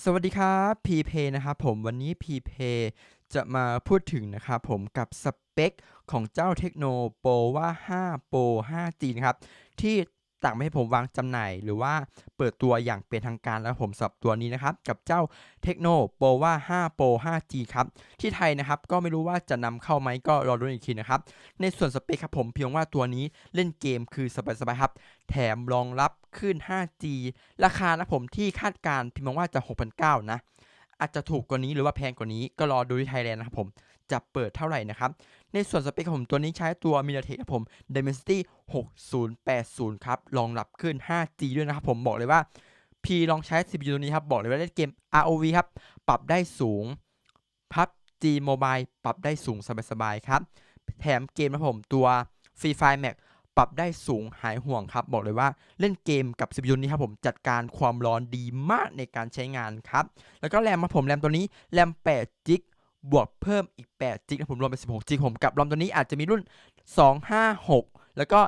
สวัสดีครับพีเพนะครับผมวันนี้พีเพจะมาพูดถึงนะครับผมกับสเปคของเจ้าเทคโนโปว่า 5 Pro 5G นะครับที่ ต่างประเทศผมวางจำหน่าย หรือว่าเปิดตัวอย่างเป็นทางการแล้วผมสับตัวนี้นะครับ กับเจ้าเทคโนโปว่า5 Pro 5G ครับ ที่ไทยนะครับ ก็ไม่รู้ว่าจะนำเข้าไหมก็รอดูอีกทีนะครับ ในส่วนสเปคครับผมเพียงว่าตัวนี้เล่นเกมคือสบายๆครับ แถมรองรับคลื่น 5G ราคานะผมที่คาดการพิมพ์ว่าจะ 6,900นะ อาจจะถูกกว่านี้หรือว่าแพงกว่านี้ก็รอดูที่ไทยแลนด์นะครับผม จะเปิดเท่าไหร่นะครับ ในส่วนสเปคของผมตัวนี้ใช้ตัว MediaTek ครับผม Dimensity 6080 ครับรองรับคลื่น 5G ด้วยนะครับผมบอกเลยว่า P ลองใช้ CPU ตัวนี้ครับ บอกเลยว่าเล่นเกม ROV ครับ ปรับได้สูง PUBG Mobile ปรับได้สูงสบายๆครับ แถมเกมนะผมตัว Free Fire Max ปรับได้สูงหายห่วงครับ บอกเลยว่าเล่นเกมกับ CPU นี้ครับผมจัดการความร้อนดีมากในการใช้งานครับแล้วก็แรมครับผมแรมตัวนี้แรม8จิกบวกเพิ่มอีก8จิกนะผมรวมเป็น16จิกผมกับรอมตัวนี้อาจจะมีรุ่น 256แล้วก็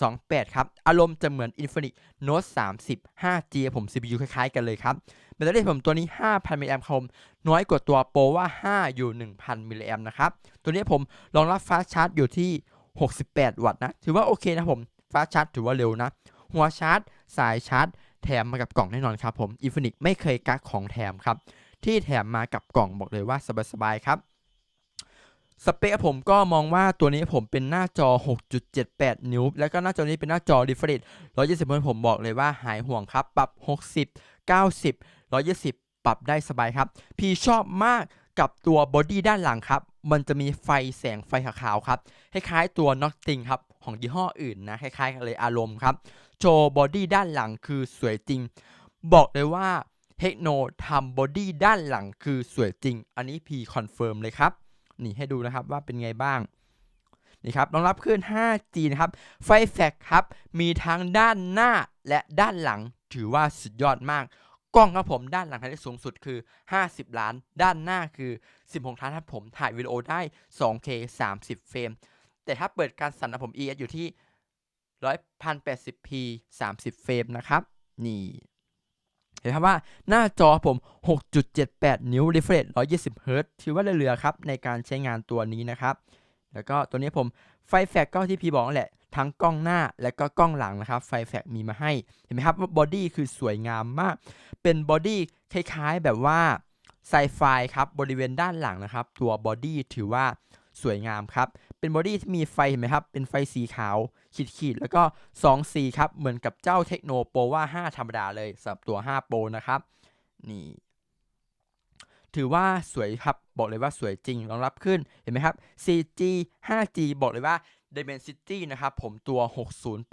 128 ครับ อารมณ์จะเหมือน Infinix Note 30 5G ครับผม CPU คล้ายๆ กันเลยครับ แบตเตอรี่ผมตัวนี้ 5,000มิลลิแอมป์ครับน้อยกว่าตัวโปรว่า 5 อยู่ 1,000มิลลิแอมป์นะครับ ตัวนี้ผมรองรับฟาสชาร์จอยู่ที่ 68 วัตต์นะ ถือว่าโอเคนะผมฟ้าชาร์จถือว่าเร็วนะ หัวชาร์จ สายชาร์จ แถมมากับกล่องแน่นอนครับผม Infinix ไม่เคยกักของแถมครับ ที่แถมมากับกล่องบอกเลยว่าสบายๆครับสเปคผมก็มองว่าตัวนี้ผมเป็นหน้าจอ 6.78 นิ้ว แล้วก็หน้าจอนี้เป็นหน้าจอ Refresh 120เฮิรตผมบอกเลยว่าหายห่วงครับ ปรับ 60 90 120 ปรับได้สบายครับ พี่ชอบมากกับตัวบอดี้ด้านหลังครับ มันจะมีไฟแสงไฟขาวๆครับ คล้ายๆตัว n o t t i n g ครับ ของยี่ห้ออื่นนะ คล้ายๆกันเลยอารมณ์ครับ โชว์บอดี้ด้านหลังคือสวยจริง บอกเลยว่าเทคโนทำบอดี้ด้านหลังคือสวยจริง อันนี้พีคอนเฟิร์มเลยครับ นี่ให้ดูนะครับว่าเป็นไงบ้าง นี่ครับรองรับคลื่น 5G นะครับ ไฟแฟกครับ มีทั้งด้านหน้าและด้านหลัง ถือว่าสุดยอดมาก กล้องครับผมด้านหลังถ่ายได้สูงสุดคือ 50 ล้าน ด้านหน้าคือ 16 ล้านครับผมถ่ายวิดีโอได้ 2K 30 เฟรม แต่ถ้าเปิดการสั่นผม ES อยู่ที่ 1080p 30 เฟรมนะครับ นี่เห็นครับว่าหน้าจอผม 6.78 นิ้ว refresh 120 Hz ถือว่าเหลือครับ ในการใช้งานตัวนี้นะครับ แล้วก็ตัวนี้ผมไฟแฟกก็ที่พี่บอกแหละ ทั้งกล้องหน้าและก็กล้องหลังนะครับ ไฟแฟกมีมาให้ เห็นไหมครับว่าบอดี้คือสวยงามมาก เป็นบอดี้คล้ายๆแบบว่า ไซไฟครับบริเวณด้านหลังนะครับ ตัวบอดี้ถือว่าสวยงามครับ เป็นบอดี้ที่มีไฟเห็นไหมครับ เป็นไฟสีขาว ขีดๆแล้วก็ 2 สีครับ เหมือนกับเจ้าเทคโนโปรว่า 5 ธรรมดาเลยสำหรับตัว 5 โปรนะครับ นี่ ถือว่าสวยครับ บอกเลยว่าสวยจริงรองรับขึ้น เห็นไหมครับ 4G 5G บอกเลยว่า Dimensity นะครับผมตัว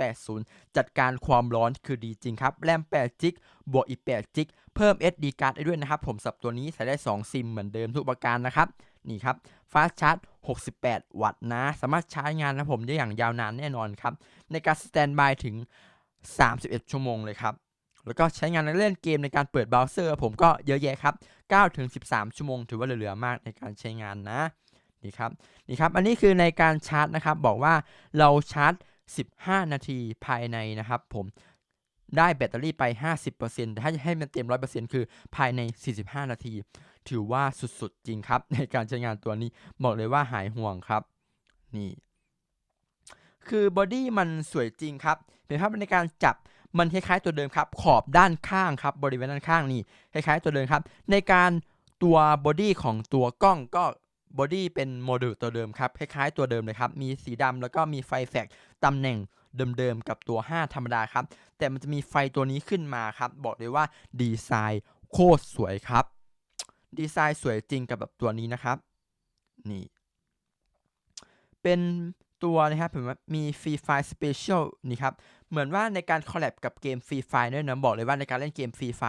6080 จัดการความร้อนคือดีจริงครับ แรม8 g ิกบวกอีก8 g ิกเพิ่ม SD card ได้ด้วยนะครับ ผมสับตัวนี้ใส่ได้ 2 ซิมเหมือนเดิมทุกประการนะครับ นี่ครับฟาสชาร์จ68 วัตต์นะ สามารถใช้งานนะผมได้อย่างยาวนานแน่นอนครับ ในการสแตนบายถึง 31 ชั่วโมงเลยครับ แล้วก็ใช้งานในเล่นเกมในการเปิดเบราว์เซอร์ ผมก็เยอะแยะครับ9ถึง13 ชั่วโมง ถือว่าเหลือๆมากในการใช้งานนะ นี่ครับนี่ครับ อันนี้คือในการชาร์จนะครับ บอกว่าเราชาร์จ 15 นาทีภายในนะครับ ผมได้แบตเตอรี่ไป 50%แต่ถ้าจะให้มันเต็ม 100%คือภายใน 45 นาที ถือว่าสุดๆ จริงครับ ในการใช้งานตัวนี้บอกเลยว่าหายห่วงครับ นี่ คือบอดี้มันสวยจริงครับเห็นครับในการจับมันคล้ายๆตัวเดิมครับ ขอบด้านข้างครับ บริเวณด้านข้างนี่คล้ายๆตัวเดิมครับ ในการตัวบอดี้ของตัวกล้องก็ บอดี้เป็นโมดูลตัวเดิมครับ คล้ายๆตัวเดิมเลยครับ มีสีดำแล้วก็มีไฟแฟกตำแหน่งเดิมๆกับตัว 5 ธรรมดาครับ แต่มันจะมีไฟตัวนี้ขึ้นมาครับ บอกเลยว่าดีไซน์โคตรสวยครับ ดีไซน์สวยจริงกับแบบตัวนี้นะครับ นี่ เป็นตัวนะครับผมว่ามีฟรีไฟสเปเชียลนี่ครับ เหมือนว่าในการคอลแลบกับเกมฟรีไฟด้วยนะบอกเลยว่าในการเล่นเกมฟรีไฟ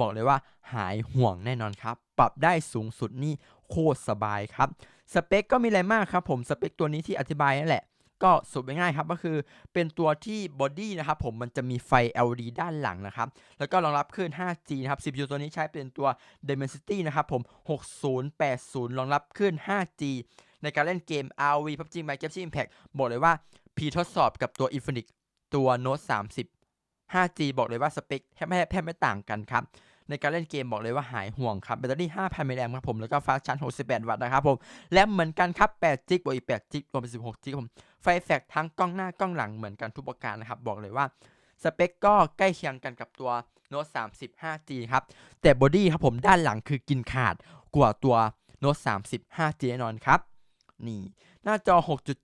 บอกเลยว่าหายห่วงแน่นอนครับ ปรับได้สูงสุดนี่ โคตรสบายครับสเปคก็มีอะไรมากครับผมสเปคตัวนี้ที่อธิบายนั่นแหละก็สรุปง่ายครับก็คือเป็นตัวที่บอดี้นะครับผมมันจะมีไฟ LED ด้านหลังนะครับ แล้วก็รองรับคลื่น 5G นะครับ CPU ตัวนี้ใช้เป็นตัว Dimensity นะครับผม 6080 รองรับคลื่น 5G ในการเล่นเกม RV PUBG Mobile Genshin Impact บอกเลยว่าพีทดสอบกับตัว Infinix ตัว Note 30 5G บอกเลยว่าสเปคแทบไม่แทบไม่ต่างกันครับ ในการเล่นเกมบอกเลยว่าหายห่วงครับแบตเตอรี่ 5,000มิลลิแอมป์ครับผมแล้วก็ฟ้าชาร์จ68 วัตต์นะครับผมและเหมือนกันครับ8จิกบวกอีก8จิกรวมเป็น16จิกครับผมไฟแฟกทั้งกล้องหน้ากล้องหลังเหมือนกันทุกประการนะครับบอกเลยว่าสเปคก็ใกล้เคียงกันกับตัว Note 30 5G ครับแต่บอดี้ครับผมด้านหลังคือกินขาดกว่าตัว Note 30 5G แน่นอนครับนี่หน้าจอ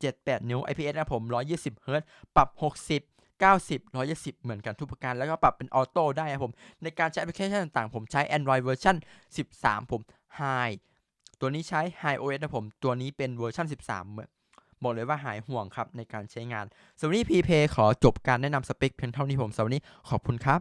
6.78 นิ้ว IPS นะครับผม 120เฮิรต์ปรับ 60 90 120 เหมือนกันทุกประการแล้วก็ปรับเป็นออโต้ได้ครับผม ในการใช้แอปพลิเคชันต่างๆ ผมใช้ Android เวอร์ชัน13 ผม High ตัวนี้ใช้ High OS นะผม ตัวนี้เป็นเวอร์ชัน13เหมือนบอกเลยว่าหายห่วงครับในการใช้งานสำหรับวันนี้ PPay ขอจบการแนะนำสเปคเพียงเท่านี้ผมสำหรับวันนี้ขอบคุณครับ